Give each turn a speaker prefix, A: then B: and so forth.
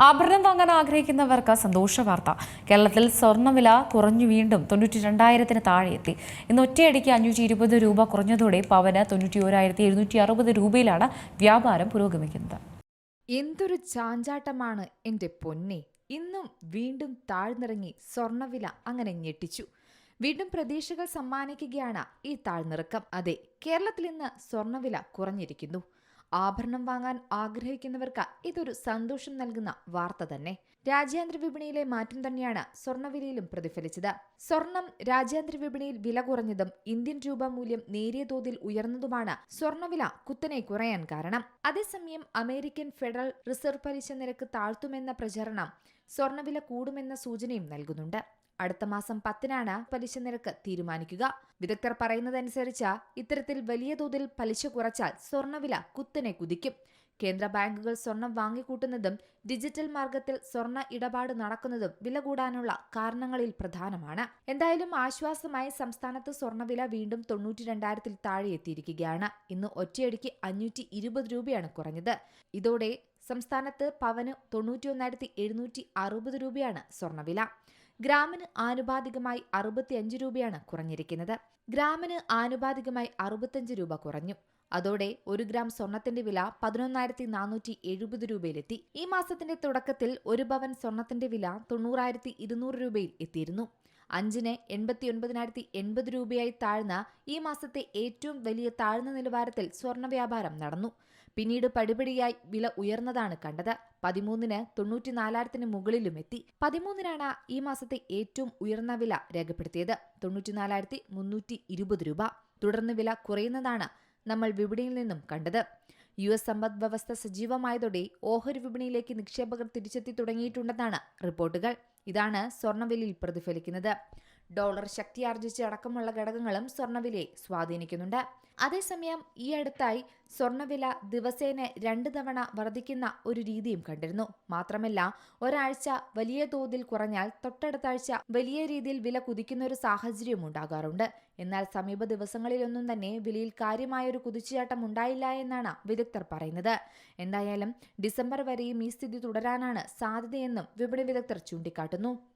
A: ആഭരണം വാങ്ങാൻ ആഗ്രഹിക്കുന്നവർക്ക് സന്തോഷ വാർത്ത. കേരളത്തിൽ സ്വർണവില കുറഞ്ഞു വീണ്ടും തൊണ്ണൂറ്റി രണ്ടായിരത്തിന് താഴെ എത്തി. ഇന്ന് ഒറ്റയടിക്ക് അഞ്ഞൂറ്റി ഇരുപത് രൂപ കുറഞ്ഞതോടെ പവന് തൊണ്ണൂറ്റി ഓരായിരത്തി എഴുന്നൂറ്റി അറുപത് രൂപയിലാണ് വ്യാപാരം പുരോഗമിക്കുന്നത്.
B: എന്തൊരു ചാഞ്ചാട്ടമാണ് എന്റെ പൊന്നെ. ഇന്നും വീണ്ടും താഴ്ന്നിറങ്ങി സ്വർണവില അങ്ങനെ ഞെട്ടിച്ചു. വീണ്ടും പ്രതീക്ഷകൾ സമ്മാനിക്കുകയാണ് ഈ താഴ്ന്നിറക്കം. അതെ കേരളത്തിൽ ഇന്ന് സ്വർണവില കുറഞ്ഞിരിക്കുന്നു. ആഭരണം വാങ്ങാൻ ആഗ്രഹിക്കുന്നവർക്ക് ഇതൊരു സന്തോഷം നൽകുന്ന വാർത്ത തന്നെ. രാജ്യാന്തര വിപണിയിലെ മാറ്റം തന്നെയാണ് സ്വർണവിലയിലും പ്രതിഫലിച്ചത്. സ്വർണം രാജ്യാന്തര വിപണിയിൽ വില കുറഞ്ഞതും ഇന്ത്യൻ രൂപ മൂല്യം നേരിയ തോതിൽ ഉയർന്നതുമാണ് സ്വർണവില കുത്തനെ കുറയാൻ കാരണം. അതേസമയം അമേരിക്കൻ ഫെഡറൽ റിസർവ് പലിശ നിരക്ക് താഴ്ത്തുമെന്ന പ്രചരണം സ്വർണവില കൂടുമെന്ന സൂചനയും നൽകുന്നുണ്ട്. അടുത്ത മാസം പത്തിനാണ് പലിശ നിരക്ക് തീരുമാനിക്കുക. വിദഗ്ധർ പറയുന്നതനുസരിച്ച് ഇത്തരത്തിൽ വലിയ തോതിൽ പലിശ കുറച്ചാൽ സ്വർണവില കുത്തനെ കുതിക്കും. കേന്ദ്ര ബാങ്കുകൾ സ്വർണം വാങ്ങിക്കൂട്ടുന്നതും ഡിജിറ്റൽ മാർഗത്തിൽ സ്വർണ ഇടപാട് നടക്കുന്നതും വില കൂടാനുള്ള കാരണങ്ങളിൽ പ്രധാനമാണ്. എന്തായാലും ആശ്വാസമായി സംസ്ഥാനത്ത് സ്വർണവില വീണ്ടും തൊണ്ണൂറ്റി രണ്ടായിരത്തിൽ താഴെ എത്തിയിരിക്കുകയാണ്. ഇന്ന് ഒറ്റയടിക്ക് അഞ്ഞൂറ്റി ഇരുപത് രൂപയാണ് കുറഞ്ഞത്. ഇതോടെ സംസ്ഥാനത്ത് പവന് തൊണ്ണൂറ്റിയൊന്നായിരത്തി എഴുന്നൂറ്റി അറുപത് രൂപയാണ് സ്വർണവില. ഗ്രാമിന് ആനുപാതികമായി അറുപത്തിയഞ്ച് രൂപയാണ് കുറഞ്ഞിരിക്കുന്നത്. ഗ്രാമിന് ആനുപാതികമായി അറുപത്തിയഞ്ച് രൂപ കുറഞ്ഞു. അതോടെ ഒരു ഗ്രാം സ്വർണത്തിന്റെ വില പതിനൊന്നായിരത്തി നാനൂറ്റി എഴുപത് രൂപയിലെത്തി. ഈ മാസത്തിന്റെ തുടക്കത്തിൽ ഒരു ഭവൻ സ്വർണത്തിന്റെ വില തൊണ്ണൂറായിരത്തി ഇരുന്നൂറ് രൂപയിൽ എത്തിയിരുന്നു. അഞ്ചിന് എൺപത്തി ഒൻപതിനായിരത്തി എൺപത് രൂപയായി താഴ്ന്ന ഈ മാസത്തെ ഏറ്റവും വലിയ താഴ്ന്ന നിലവാരത്തിൽ സ്വർണ വ്യാപാരം നടന്നു. പിന്നീട് പടിപടിയായി വില ഉയർന്നതാണ് കണ്ടത്. പതിമൂന്നിന് തൊണ്ണൂറ്റിനാലായിരത്തിന് മുകളിലും എത്തി. പതിമൂന്നിനാണ് ഈ മാസത്തെ ഏറ്റവും ഉയർന്ന വില രേഖപ്പെടുത്തിയത്. തൊണ്ണൂറ്റിനാലായിരത്തി മുന്നൂറ്റി ഇരുപത് രൂപ. തുടർന്ന് വില കുറയുന്നതാണ് നമ്മൾ വിപണിയിൽ നിന്നും കണ്ടത്. യു എസ് സമ്പദ് വ്യവസ്ഥ സജീവമായതോടെ ഓഹരി വിപണിയിലേക്ക് നിക്ഷേപകർ തിരിച്ചെത്തി തുടങ്ങിയിട്ടുണ്ടെന്നാണ് റിപ്പോർട്ടുകൾ. ഇതാണ് സ്വർണവിലയിൽ പ്രതിഫലിക്കുന്നത്. ഡോളർ ശക്തിയാർജിച്ച് അടക്കമുള്ള ഘടകങ്ങളും സ്വർണവിലയെ സ്വാധീനിക്കുന്നുണ്ട്. അതേസമയം ഈ അടുത്തായി സ്വർണവില ദിവസേന രണ്ട് തവണ വർദ്ധിക്കുന്ന ഒരു രീതിയും കണ്ടിരുന്നു. മാത്രമല്ല ഒരാഴ്ച വലിയ തോതിൽ കുറഞ്ഞാൽ തൊട്ടടുത്ത ആഴ്ച വലിയ രീതിയിൽ വില കുതിക്കുന്ന ഒരു സാഹചര്യം ഉണ്ടാകാറുണ്ട്. എന്നാൽ സമീപ ദിവസങ്ങളിലൊന്നും തന്നെ വിലയിൽ കാര്യമായൊരു കുതിച്ചുചാട്ടം ഉണ്ടായില്ല എന്നാണ് വിദഗ്ധർ പറയുന്നത്. എന്തായാലും ഡിസംബർ വരെയും ഈ സ്ഥിതി തുടരാനാണ് സാധ്യതയെന്നും വിപണി വിദഗ്ധർ ചൂണ്ടിക്കാട്ടുന്നു.